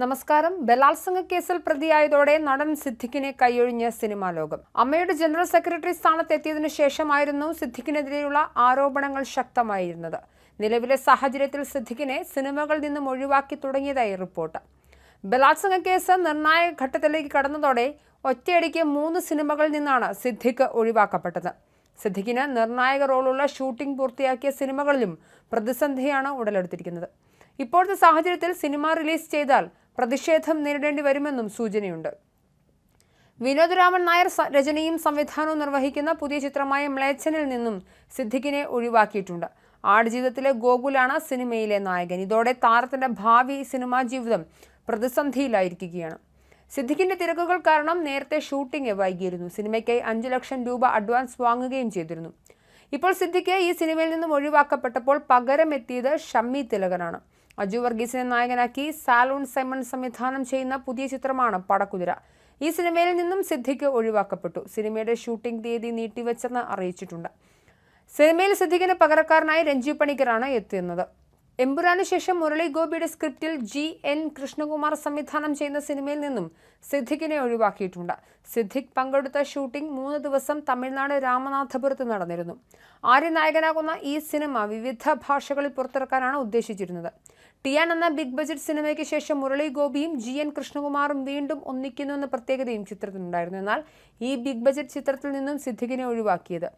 നമസ്കാരം. ബലാത്സംഗ കേസിൽ പ്രതിയായതോടെ നടൻ സിദ്ദിഖിനെ കൈയൊഴിഞ്ഞ സിനിമാ ലോകം. അമ്മയുടെ ജനറൽ സെക്രട്ടറി സ്ഥാനത്തെത്തിയതിനു ശേഷമായിരുന്നു സിദ്ദിഖിനെതിരെയുള്ള ആരോപണങ്ങൾ ശക്തമായിരുന്നത്. നിലവിലെ സാഹചര്യത്തിൽ സിദ്ദിഖിനെ സിനിമകളിൽ നിന്നും ഒഴിവാക്കി തുടങ്ങിയതായി റിപ്പോർട്ട്. ബലാത്സംഗ കേസ് നിർണായക ഘട്ടത്തിലേക്ക് കടന്നതോടെ ഒറ്റയടിക്ക് മൂന്ന് സിനിമകളിൽ നിന്നാണ് സിദ്ദിഖ് ഒഴിവാക്കപ്പെട്ടത്. സിദ്ദിഖിന് നിർണായക റോളുള്ള ഷൂട്ടിംഗ് പൂർത്തിയാക്കിയ സിനിമകളിലും പ്രതിസന്ധിയാണ് ഉടലെടുത്തിരിക്കുന്നത്. ഇപ്പോഴത്തെ സാഹചര്യത്തിൽ സിനിമ റിലീസ് ചെയ്താൽ പ്രതിഷേധം നേരിടേണ്ടി വരുമെന്നും സൂചനയുണ്ട്. വിനോദരാമൻ നായർ രചനയും സംവിധാനവും നിർവഹിക്കുന്ന പുതിയ ചിത്രമായ മ്ലേച്ഛനിൽ നിന്നും സിദ്ദിഖിനെ ഒഴിവാക്കിയിട്ടുണ്ട്. ആടുജീവിതത്തിലെ ഗോകുലാണ് സിനിമയിലെ നായകൻ. ഇതോടെ താരത്തിന്റെ ഭാവി സിനിമാ ജീവിതം പ്രതിസന്ധിയിലായിരിക്കുകയാണ്. സിദ്ദിഖിന്റെ തിരക്കുകൾ കാരണം നേരത്തെ ഷൂട്ടിംഗ് വൈകിയിരുന്നു. സിനിമയ്ക്കായി അഞ്ചു ലക്ഷം രൂപ അഡ്വാൻസ് വാങ്ങുകയും ചെയ്തിരുന്നു. ഇപ്പോൾ സിദ്ദിഖ് ഈ സിനിമയിൽ നിന്നും ഒഴിവാക്കപ്പെട്ടപ്പോൾ പകരം എത്തിയത് ഷമ്മി തിലകനാണ്. അജു വർഗീസിനെ നായകനാക്കി സാലൂൺ സൈമൺ സംവിധാനം ചെയ്യുന്ന പുതിയ ചിത്രമാണ് പടക്കുതിര. ഈ സിനിമയിൽ നിന്നും സിദ്ധിക്ക് ഒഴിവാക്കപ്പെട്ടു. സിനിമയുടെ ഷൂട്ടിംഗ് തീയതി നീട്ടിവെച്ചെന്ന് അറിയിച്ചിട്ടുണ്ട്. സിനിമയിൽ സിദ്ദിഖിന് പകരക്കാരനായി രഞ്ജു പണിക്കറാണ് എത്തുന്നത് എമ്പുരാന് ശേഷം മുരളി ഗോപിയുടെ സ്ക്രിപ്റ്റിൽ ജി എൻ കൃഷ്ണകുമാർ സംവിധാനം ചെയ്യുന്ന സിനിമയിൽ നിന്നും സിദ്ദിഖിനെ ഒഴിവാക്കിയിട്ടുണ്ട്. സിദ്ദിഖ് പങ്കെടുത്ത ഷൂട്ടിംഗ് മൂന്ന് ദിവസം തമിഴ്നാട് രാമനാഥപുരത്ത് നടന്നിരുന്നു. ആര്യ നായകനാകുന്ന ഈ സിനിമ വിവിധ ഭാഷകളിൽ പുറത്തിറക്കാനാണ് ഉദ്ദേശിച്ചിരുന്നത്. ടിയാൻ എന്ന ബിഗ് ബജറ്റ് സിനിമയ്ക്ക് ശേഷം മുരളി ഗോപിയും ജി എൻ കൃഷ്ണകുമാറും വീണ്ടും ഒന്നിക്കുന്നു എന്ന പ്രത്യേകതയും ചിത്രത്തിനുണ്ടായിരുന്നു എന്നാൽ ഈ ബിഗ് ബജറ്റ് ചിത്രത്തിൽ നിന്നും സിദ്ദിഖിനെ ഒഴിവാക്കിയത്.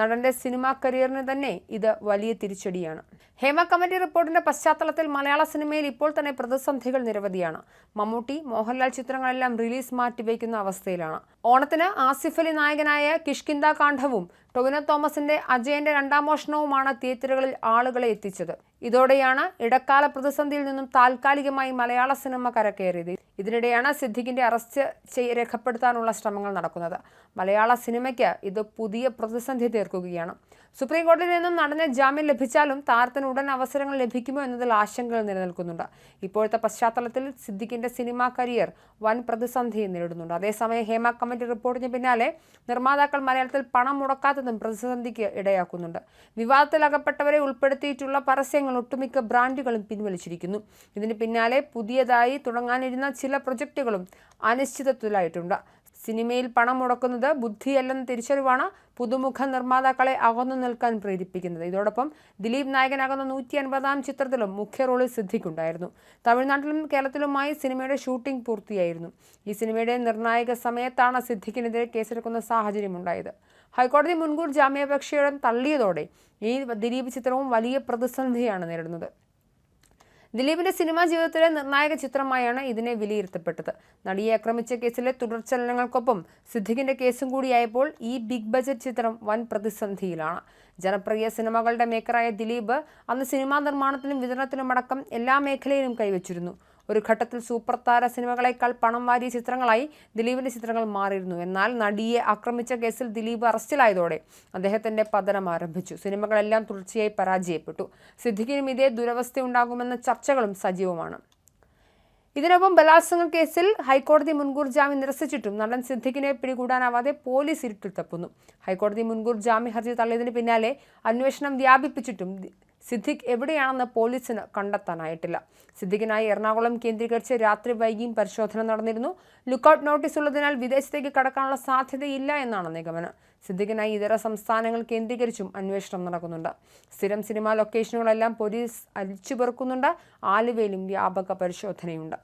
നടന്റെ സിനിമാ കരിയറിന് തന്നെ ഇത് വലിയ തിരിച്ചടിയാണ്. ഹേമ കമ്മിറ്റി റിപ്പോർട്ടിന്റെ പശ്ചാത്തലത്തിൽ മലയാള സിനിമയിൽ ഇപ്പോൾ തന്നെ പ്രതിസന്ധികൾ നിരവധിയാണ്. മമ്മൂട്ടി മോഹൻലാൽ ചിത്രങ്ങളെല്ലാം റിലീസ് മാറ്റിവെക്കുന്ന അവസ്ഥയിലാണ്. ഓണത്തിന് ആസിഫ് അലി നായകനായ കിഷ്കിന്ദ കാണ്ഡവും ടൊവിനോ തോമസിന്റെ അജയന്റെ രണ്ടാം മോഷണവുമാണ് തിയേറ്ററുകളിൽ ആളുകളെ എത്തിച്ചത്. ഇതോടെയാണ് ഇടക്കാല പ്രതിസന്ധിയിൽ നിന്നും താൽക്കാലികമായി മലയാള സിനിമ കരകയറിയത്. ഇതിനിടെയാണ് സിദ്ദിഖിന്റെ അറസ്റ്റ് രേഖപ്പെടുത്താനുള്ള ശ്രമങ്ങൾ നടക്കുന്നത്. മലയാള സിനിമയ്ക്ക് ഇത് പുതിയ പ്രതിസന്ധി തീർക്കുകയാണ്. സുപ്രീം കോടതിയിൽ നിന്നും നടന് ജാമ്യം ലഭിച്ചാലും താരത്തിന് ഉടൻ അവസരങ്ങൾ ലഭിക്കുമോ എന്നതിൽ ആശങ്കകൾ നിലനിൽക്കുന്നുണ്ട്. ഇപ്പോഴത്തെ പശ്ചാത്തലത്തിൽ സിദ്ദിഖിന്റെ സിനിമാ കരിയർ വൻ പ്രതിസന്ധി നേരിടുന്നുണ്ട്. അതേസമയം ഹേമ കമ്മിറ്റി റിപ്പോർട്ടിന് പിന്നാലെ നിർമ്മാതാക്കൾ മലയാളത്തിൽ പണം മുടക്കാത്തതും പ്രതിസന്ധിക്ക് ഇടയാക്കുന്നുണ്ട്. വിവാദത്തിലകപ്പെട്ടവരെ ഉൾപ്പെടുത്തിയിട്ടുള്ള പരസ്യങ്ങൾ ഒട്ടുമിക്ക ബ്രാൻഡുകളും പിൻവലിച്ചിരിക്കുന്നു. ഇതിന് പിന്നാലെ പുതിയതായി തുടങ്ങാനിരുന്ന ചില പ്രൊജക്റ്റുകളും അനിശ്ചിതത്വത്തിലായിട്ടുണ്ട്. സിനിമയിൽ പണം മുടക്കുന്നത് ബുദ്ധിയല്ലെന്ന തിരിച്ചറിവാണ് പുതുമുഖ നിർമ്മാതാക്കളെ അകന്നു നിൽക്കാൻ പ്രേരിപ്പിക്കുന്നത്. ഇതോടൊപ്പം ദിലീപ് നായകനാകുന്ന നൂറ്റി അൻപതാം ചിത്രത്തിലും മുഖ്യ റോളിൽ സിദ്ധിക്കുണ്ടായിരുന്നു. തമിഴ്നാട്ടിലും കേരളത്തിലുമായി സിനിമയുടെ ഷൂട്ടിംഗ് പൂർത്തിയായിരുന്നു. ഈ സിനിമയുടെ നിർണായക സമയത്താണ് സിദ്ധിക്കിനെതിരെ കേസെടുക്കുന്ന സാഹചര്യമുണ്ടായത്. ഹൈക്കോടതി മുൻകൂർ ജാമ്യാപേക്ഷയുടെ തള്ളിയതോടെ ഈ ദിലീപ് ചിത്രവും വലിയ പ്രതിസന്ധിയാണ് നേരിടുന്നത്. ദിലീപിന്റെ സിനിമാ ജീവിതത്തിലെ നിർണായക ചിത്രമായാണ് ഇതിനെ വിലയിരുത്തപ്പെട്ടത്. നടിയെ ആക്രമിച്ച കേസിലെ തുടർചലനങ്ങൾക്കൊപ്പം സിദ്ദിഖിന്റെ കേസും കൂടിയായപ്പോൾ ഈ ബിഗ് ബജറ്റ് ചിത്രം വൻ പ്രതിസന്ധിയിലാണ്. ജനപ്രിയ സിനിമകളുടെ മേക്കറായ ദിലീപ് അന്ന് സിനിമാ നിർമ്മാണത്തിലും വിതരണത്തിലുമടക്കം എല്ലാ മേഖലയിലും കൈവച്ചിരുന്നു. ഒരു ഘട്ടത്തിൽ സൂപ്പർ താര സിനിമകളെക്കാൾ പണം വാരിയ ചിത്രങ്ങളായി ദിലീപിന്റെ ചിത്രങ്ങൾ മാറിയിരുന്നു. എന്നാൽ നടിയെ ആക്രമിച്ച കേസിൽ ദിലീപ് അറസ്റ്റിലായതോടെ അദ്ദേഹത്തിന്റെ പതനം ആരംഭിച്ചു. സിനിമകളെല്ലാം തുടർച്ചയായി പരാജയപ്പെട്ടു. സിദ്ദിഖിനും ഇതേ ദുരവസ്ഥയുണ്ടാകുമെന്ന ചർച്ചകളും സജീവമാണ്. ഇതിനൊപ്പം ബലാത്സംഗ കേസിൽ ഹൈക്കോടതി മുൻകൂർ ജാമ്യം നിരസിച്ചിട്ടും നടൻ സിദ്ദിഖിനെ പിടികൂടാനാവാതെ പോലീസ് ഇരുട്ടിൽ തപ്പുന്നു. ഹൈക്കോടതി മുൻകൂർ ജാമ്യ ഹർജി തള്ളിയതിന് പിന്നാലെ അന്വേഷണം വ്യാപിപ്പിച്ചിട്ടും സിദ്ദിഖ് എവിടെയാണെന്ന് പോലീസിന് കണ്ടെത്താനായിട്ടില്ല. സിദ്ദിഖിനായി എറണാകുളം കേന്ദ്രീകരിച്ച് രാത്രി വൈകിയും പരിശോധന നടന്നിരുന്നു. ലുക്കൌട്ട് നോട്ടീസ് ഉള്ളതിനാൽ വിദേശത്തേക്ക് കടക്കാനുള്ള സാധ്യതയില്ല എന്നാണ് നിഗമനം. സിദ്ദിഖിനായി ഇതര സംസ്ഥാനങ്ങൾ കേന്ദ്രീകരിച്ചും അന്വേഷണം നടക്കുന്നുണ്ട്. സ്ഥിരം സിനിമാ ലൊക്കേഷനുകളെല്ലാം പോലീസ് അരിച്ചു പെറുക്കുന്നുണ്ട് ആലുവയിലും വ്യാപക പരിശോധനയുണ്ട്.